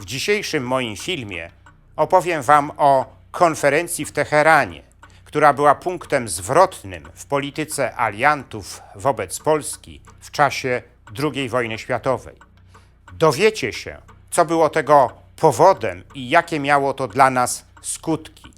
W dzisiejszym moim filmie opowiem Wam o konferencji w Teheranie, która była punktem zwrotnym w polityce aliantów wobec Polski w czasie II wojny światowej. Dowiecie się, co było tego powodem i jakie miało to dla nas skutki.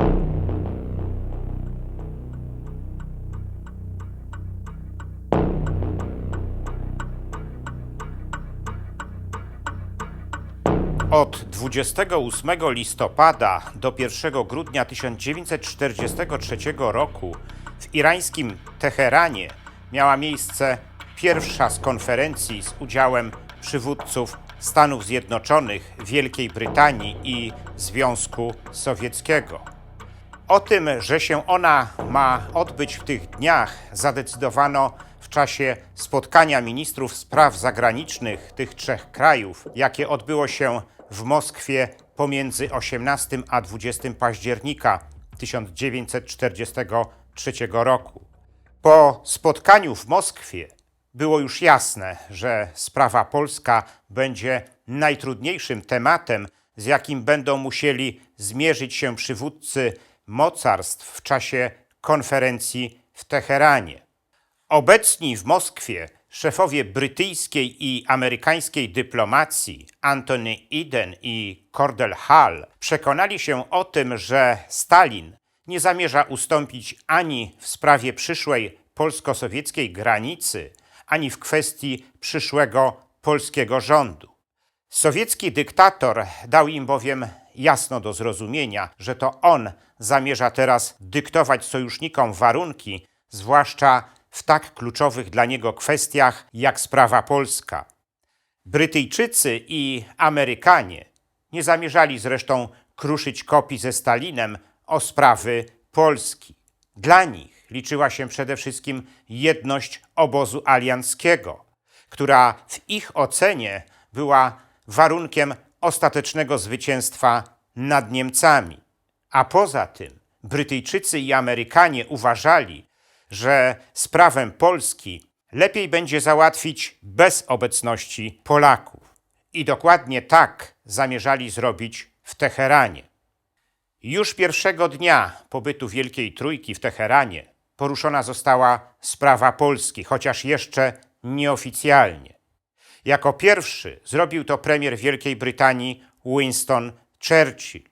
Od 28 listopada do 1 grudnia 1943 roku w irańskim Teheranie miała miejsce pierwsza z konferencji z udziałem przywódców Stanów Zjednoczonych, Wielkiej Brytanii i Związku Sowieckiego. O tym, że się ona ma odbyć w tych dniach, zadecydowano w czasie spotkania ministrów spraw zagranicznych tych trzech krajów, jakie odbyło się w Moskwie pomiędzy 18 a 20 października 1943 roku. Po spotkaniu w Moskwie było już jasne, że sprawa polska będzie najtrudniejszym tematem, z jakim będą musieli zmierzyć się przywódcy mocarstw w czasie konferencji w Teheranie. Obecni w Moskwie szefowie brytyjskiej i amerykańskiej dyplomacji Anthony Eden i Cordell Hull przekonali się o tym, że Stalin nie zamierza ustąpić ani w sprawie przyszłej polsko-sowieckiej granicy, ani w kwestii przyszłego polskiego rządu. Sowiecki dyktator dał im bowiem jasno do zrozumienia, że to on zamierza teraz dyktować sojusznikom warunki, zwłaszcza w tak kluczowych dla niego kwestiach jak sprawa polska. Brytyjczycy i Amerykanie nie zamierzali zresztą kruszyć kopii ze Stalinem o sprawy Polski. Dla nich liczyła się przede wszystkim jedność obozu alianckiego, która w ich ocenie była warunkiem ostatecznego zwycięstwa nad Niemcami. A poza tym Brytyjczycy i Amerykanie uważali, że sprawę Polski lepiej będzie załatwić bez obecności Polaków. I dokładnie tak zamierzali zrobić w Teheranie. Już pierwszego dnia pobytu Wielkiej Trójki w Teheranie poruszona została sprawa Polski, chociaż jeszcze nieoficjalnie. Jako pierwszy zrobił to premier Wielkiej Brytanii Winston Churchill.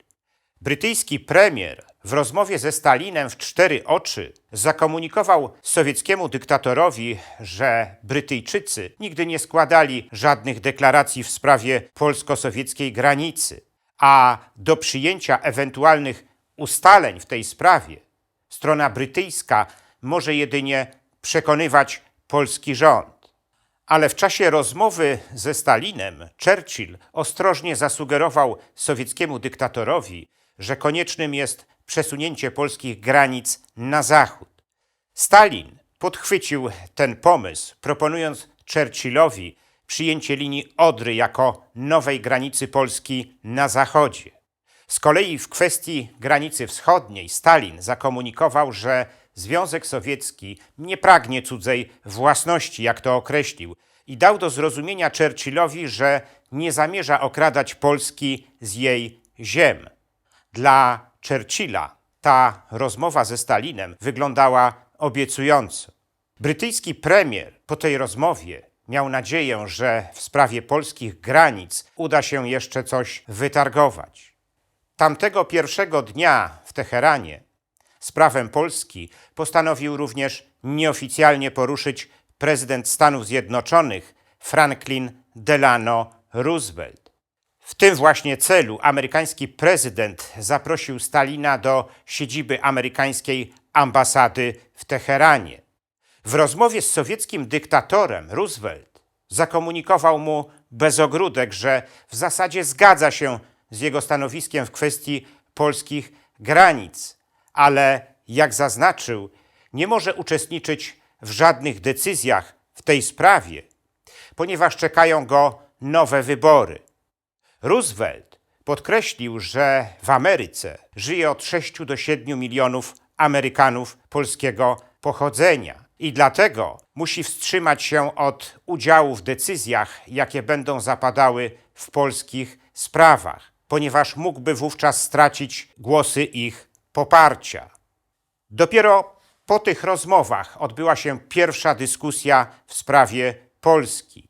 Brytyjski premier w rozmowie ze Stalinem w cztery oczy zakomunikował sowieckiemu dyktatorowi, że Brytyjczycy nigdy nie składali żadnych deklaracji w sprawie polsko-sowieckiej granicy, a do przyjęcia ewentualnych ustaleń w tej sprawie strona brytyjska może jedynie przekonywać polski rząd. Ale w czasie rozmowy ze Stalinem Churchill ostrożnie zasugerował sowieckiemu dyktatorowi, że koniecznym jest przesunięcie polskich granic na zachód. Stalin podchwycił ten pomysł, proponując Churchillowi przyjęcie linii Odry jako nowej granicy Polski na zachodzie. Z kolei w kwestii granicy wschodniej Stalin zakomunikował, że Związek Sowiecki nie pragnie cudzej własności, jak to określił, i dał do zrozumienia Churchillowi, że nie zamierza okradać Polski z jej ziem. Dla Churchilla ta rozmowa ze Stalinem wyglądała obiecująco. Brytyjski premier po tej rozmowie miał nadzieję, że w sprawie polskich granic uda się jeszcze coś wytargować. Tamtego pierwszego dnia w Teheranie sprawę Polski postanowił również nieoficjalnie poruszyć prezydent Stanów Zjednoczonych Franklin Delano Roosevelt. W tym właśnie celu amerykański prezydent zaprosił Stalina do siedziby amerykańskiej ambasady w Teheranie. W rozmowie z sowieckim dyktatorem Roosevelt zakomunikował mu bez ogródek, że w zasadzie zgadza się z jego stanowiskiem w kwestii polskich granic, ale jak zaznaczył, nie może uczestniczyć w żadnych decyzjach w tej sprawie, ponieważ czekają go nowe wybory. Roosevelt podkreślił, że w Ameryce żyje od 6 do 7 milionów Amerykanów polskiego pochodzenia i dlatego musi wstrzymać się od udziału w decyzjach, jakie będą zapadały w polskich sprawach, ponieważ mógłby wówczas stracić głosy ich poparcia. Dopiero po tych rozmowach odbyła się pierwsza dyskusja w sprawie Polski.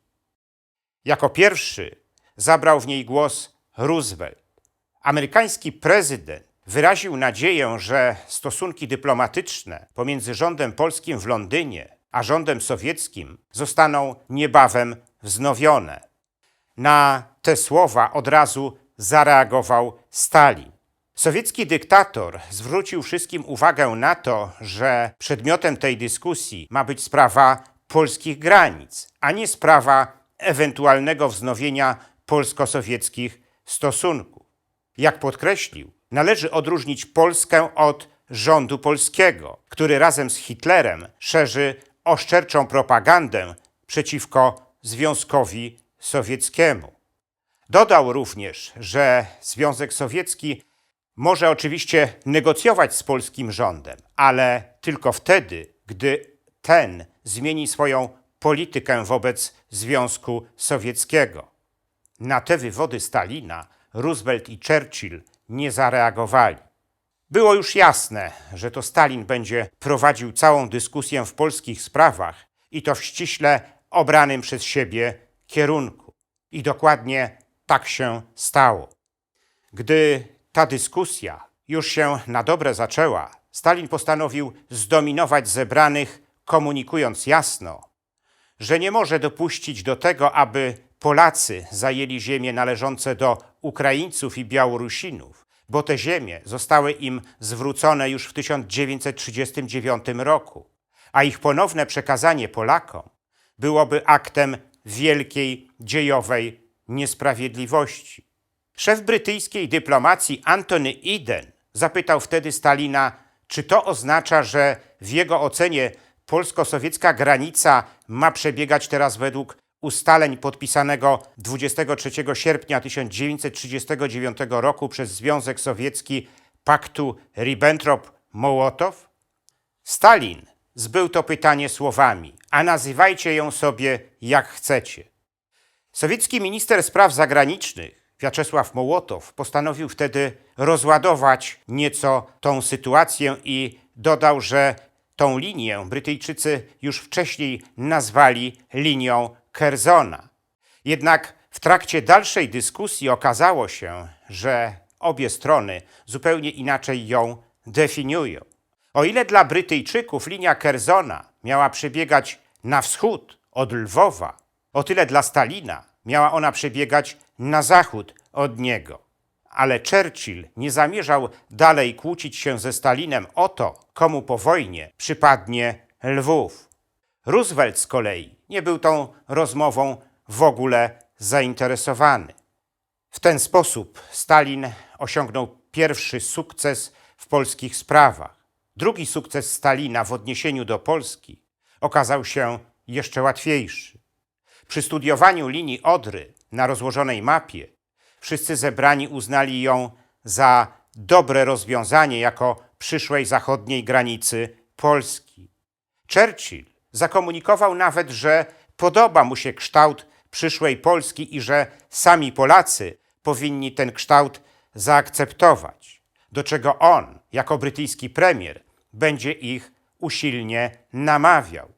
Jako pierwszy zabrał w niej głos Roosevelt. Amerykański prezydent wyraził nadzieję, że stosunki dyplomatyczne pomiędzy rządem polskim w Londynie a rządem sowieckim zostaną niebawem wznowione. Na te słowa od razu zareagował Stalin. Sowiecki dyktator zwrócił wszystkim uwagę na to, że przedmiotem tej dyskusji ma być sprawa polskich granic, a nie sprawa ewentualnego wznowienia polsko-sowieckich stosunków. Jak podkreślił, należy odróżnić Polskę od rządu polskiego, który razem z Hitlerem szerzy oszczerczą propagandę przeciwko Związkowi Sowieckiemu. Dodał również, że Związek Sowiecki może oczywiście negocjować z polskim rządem, ale tylko wtedy, gdy ten zmieni swoją politykę wobec Związku Sowieckiego. Na te wywody Stalina Roosevelt i Churchill nie zareagowali. Było już jasne, że to Stalin będzie prowadził całą dyskusję w polskich sprawach i to w ściśle obranym przez siebie kierunku. I dokładnie tak się stało. Gdy ta dyskusja już się na dobre zaczęła, Stalin postanowił zdominować zebranych, komunikując jasno, że nie może dopuścić do tego, aby Polacy zajęli ziemie należące do Ukraińców i Białorusinów, bo te ziemie zostały im zwrócone już w 1939 roku, a ich ponowne przekazanie Polakom byłoby aktem wielkiej dziejowej niesprawiedliwości. Szef brytyjskiej dyplomacji Anthony Eden zapytał wtedy Stalina, czy to oznacza, że w jego ocenie polsko-sowiecka granica ma przebiegać teraz według ustaleń podpisanego 23 sierpnia 1939 roku przez Związek Sowiecki paktu Ribbentrop-Mołotow? Stalin zbył to pytanie słowami, a nazywajcie ją sobie jak chcecie. Sowiecki minister spraw zagranicznych Wiaczesław Mołotow postanowił wtedy rozładować nieco tą sytuację i dodał, że tą linię Brytyjczycy już wcześniej nazwali linią Kerzona. Jednak w trakcie dalszej dyskusji okazało się, że obie strony zupełnie inaczej ją definiują. O ile dla Brytyjczyków linia Kerzona miała przebiegać na wschód od Lwowa, o tyle dla Stalina miała ona przebiegać na zachód od niego. Ale Churchill nie zamierzał dalej kłócić się ze Stalinem o to, komu po wojnie przypadnie Lwów. Roosevelt z kolei nie był tą rozmową w ogóle zainteresowany. W ten sposób Stalin osiągnął pierwszy sukces w polskich sprawach. Drugi sukces Stalina w odniesieniu do Polski okazał się jeszcze łatwiejszy. Przy studiowaniu linii Odry na rozłożonej mapie wszyscy zebrani uznali ją za dobre rozwiązanie jako przyszłej zachodniej granicy Polski. Churchill zakomunikował nawet, że podoba mu się kształt przyszłej Polski i że sami Polacy powinni ten kształt zaakceptować, do czego on, jako brytyjski premier, będzie ich usilnie namawiał.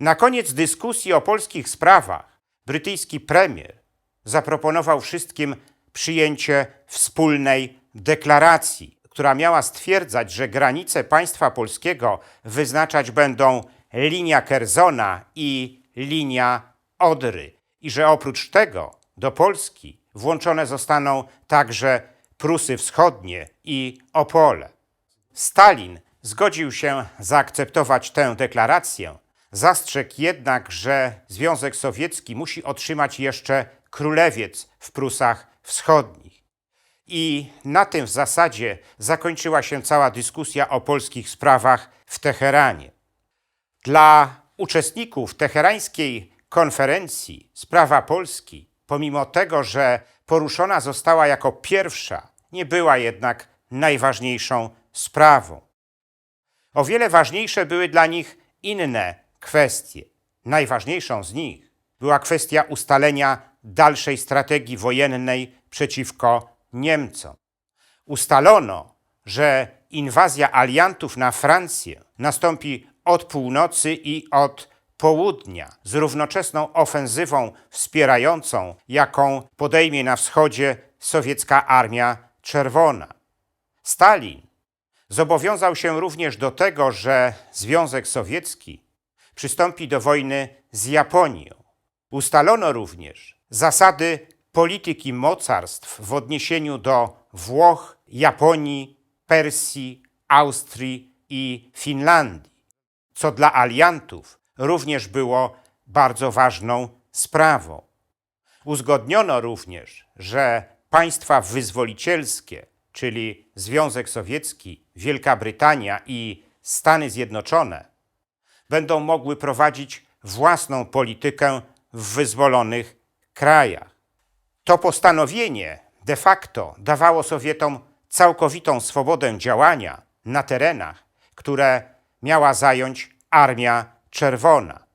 Na koniec dyskusji o polskich sprawach brytyjski premier zaproponował wszystkim przyjęcie wspólnej deklaracji, która miała stwierdzać, że granice państwa polskiego wyznaczać będą linia Kerzona i linia Odry, i że oprócz tego do Polski włączone zostaną także Prusy Wschodnie i Opole. Stalin zgodził się zaakceptować tę deklarację, zastrzegł jednak, że Związek Sowiecki musi otrzymać jeszcze królewiec w Prusach Wschodnich. I na tym w zasadzie zakończyła się cała dyskusja o polskich sprawach w Teheranie. Dla uczestników teherańskiej konferencji sprawa Polski, pomimo tego, że poruszona została jako pierwsza, nie była jednak najważniejszą sprawą. O wiele ważniejsze były dla nich inne kwestie. Najważniejszą z nich była kwestia ustalenia dalszej strategii wojennej przeciwko Niemcom. Ustalono, że inwazja aliantów na Francję nastąpi od północy i od południa z równoczesną ofensywą wspierającą, jaką podejmie na wschodzie sowiecka Armia Czerwona. Stalin zobowiązał się również do tego, że Związek Sowiecki przystąpi do wojny z Japonią. Ustalono również zasady polityki mocarstw w odniesieniu do Włoch, Japonii, Persji, Austrii i Finlandii, co dla aliantów również było bardzo ważną sprawą. Uzgodniono również, że państwa wyzwolicielskie, czyli Związek Sowiecki, Wielka Brytania i Stany Zjednoczone, będą mogły prowadzić własną politykę w wyzwolonych krajach. To postanowienie de facto dawało Sowietom całkowitą swobodę działania na terenach, które miała zająć Armia Czerwona.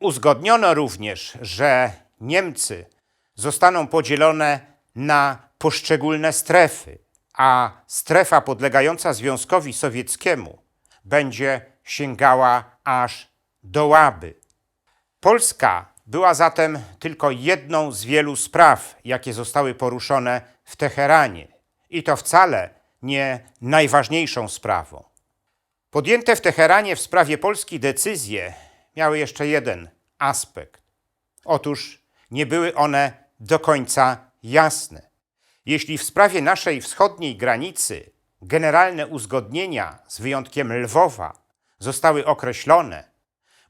Uzgodniono również, że Niemcy zostaną podzielone na poszczególne strefy, a strefa podlegająca Związkowi Sowieckiemu będzie sięgała aż do Łaby. Polska była zatem tylko jedną z wielu spraw, jakie zostały poruszone w Teheranie, i to wcale nie najważniejszą sprawą. Podjęte w Teheranie w sprawie Polski decyzje miały jeszcze jeden aspekt. Otóż nie były one do końca jasne. Jeśli w sprawie naszej wschodniej granicy generalne uzgodnienia, z wyjątkiem Lwowa, zostały określone,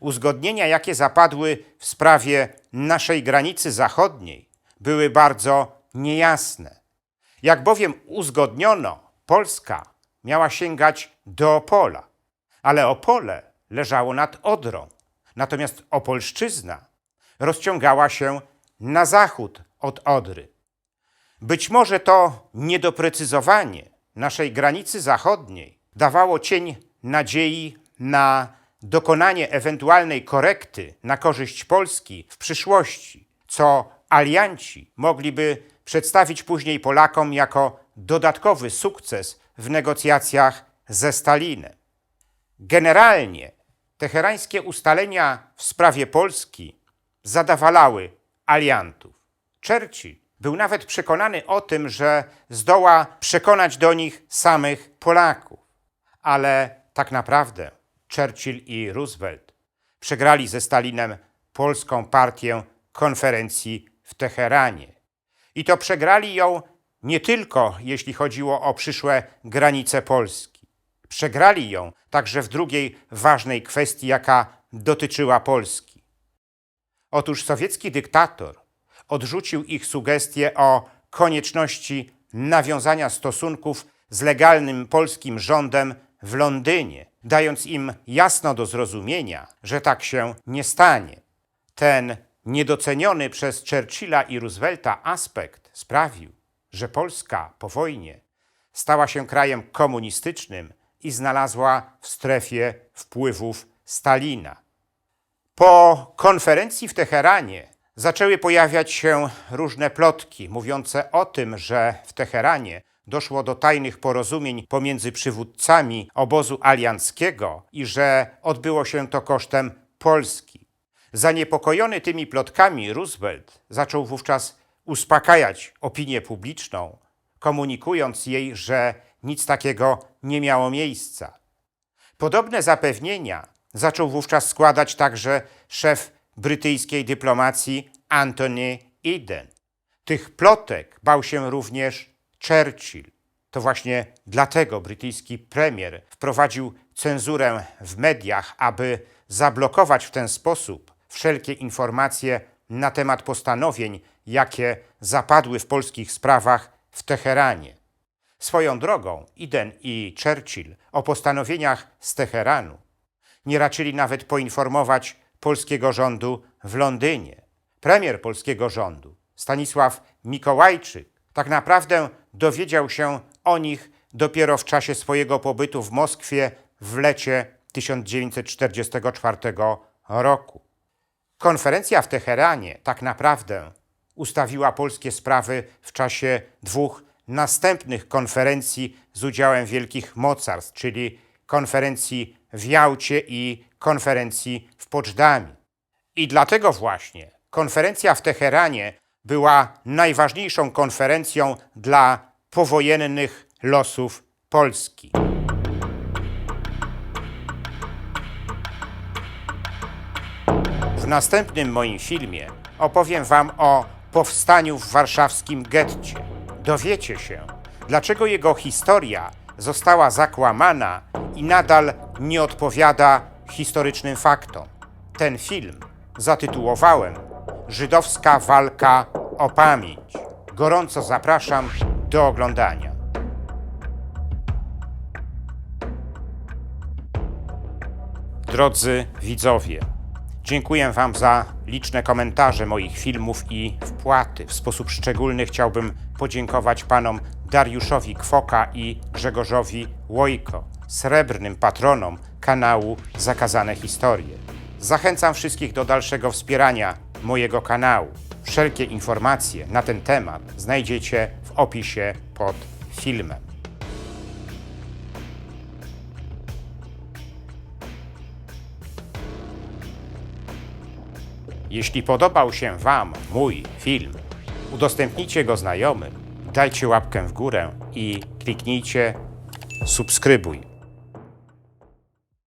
uzgodnienia, jakie zapadły w sprawie naszej granicy zachodniej, były bardzo niejasne. Jak bowiem uzgodniono, Polska miała sięgać do Opola, ale Opole leżało nad Odrą, natomiast Opolszczyzna rozciągała się na zachód od Odry. Być może to niedoprecyzowanie naszej granicy zachodniej dawało cień nadziei na dokonanie ewentualnej korekty na korzyść Polski w przyszłości, co alianci mogliby przedstawić później Polakom jako dodatkowy sukces w negocjacjach ze Stalinem. Generalnie teherańskie ustalenia w sprawie Polski zadawalały aliantów. Churchill był nawet przekonany o tym, że zdoła przekonać do nich samych Polaków. Ale tak naprawdę Churchill i Roosevelt przegrali ze Stalinem polską partię konferencji w Teheranie. I to przegrali ją nie tylko jeśli chodziło o przyszłe granice Polski. Przegrali ją także w drugiej ważnej kwestii, jaka dotyczyła Polski. Otóż sowiecki dyktator odrzucił ich sugestie o konieczności nawiązania stosunków z legalnym polskim rządem w Londynie, dając im jasno do zrozumienia, że tak się nie stanie. Ten niedoceniony przez Churchilla i Roosevelta aspekt sprawił, że Polska po wojnie stała się krajem komunistycznym i znalazła w strefie wpływów Stalina. Po konferencji w Teheranie zaczęły pojawiać się różne plotki mówiące o tym, że w Teheranie doszło do tajnych porozumień pomiędzy przywódcami obozu alianckiego i że odbyło się to kosztem Polski. Zaniepokojony tymi plotkami, Roosevelt zaczął wówczas uspokajać opinię publiczną, komunikując jej, że nic takiego nie miało miejsca. Podobne zapewnienia zaczął wówczas składać także szef brytyjskiej dyplomacji Anthony Eden. Tych plotek bał się również Churchill. To właśnie dlatego brytyjski premier wprowadził cenzurę w mediach, aby zablokować w ten sposób wszelkie informacje na temat postanowień, jakie zapadły w polskich sprawach w Teheranie. Swoją drogą Eden i Churchill o postanowieniach z Teheranu nie raczyli nawet poinformować polskiego rządu w Londynie. Premier polskiego rządu, Stanisław Mikołajczyk, tak naprawdę dowiedział się o nich dopiero w czasie swojego pobytu w Moskwie w lecie 1944 roku. Konferencja w Teheranie tak naprawdę ustawiła polskie sprawy w czasie dwóch następnych konferencji z udziałem wielkich mocarstw, czyli konferencji w Jałcie i konferencji w Poczdamie. I dlatego właśnie konferencja w Teheranie była najważniejszą konferencją dla powojennych losów Polski. W następnym moim filmie opowiem Wam o powstaniu w warszawskim getcie. Dowiecie się, dlaczego jego historia została zakłamana i nadal nie odpowiada historycznym faktom. Ten film zatytułowałem Żydowska walka o pamięć. Gorąco zapraszam do oglądania. Drodzy widzowie, dziękuję Wam za liczne komentarze moich filmów i wpłaty. W sposób szczególny chciałbym podziękować panom Dariuszowi Kwoka i Grzegorzowi Łojko, srebrnym patronom kanału Zakazane Historie. Zachęcam wszystkich do dalszego wspierania mojego kanału. Wszelkie informacje na ten temat znajdziecie w opisie pod filmem. Jeśli podobał się Wam mój film, udostępnijcie go znajomym, dajcie łapkę w górę i kliknijcie subskrybuj.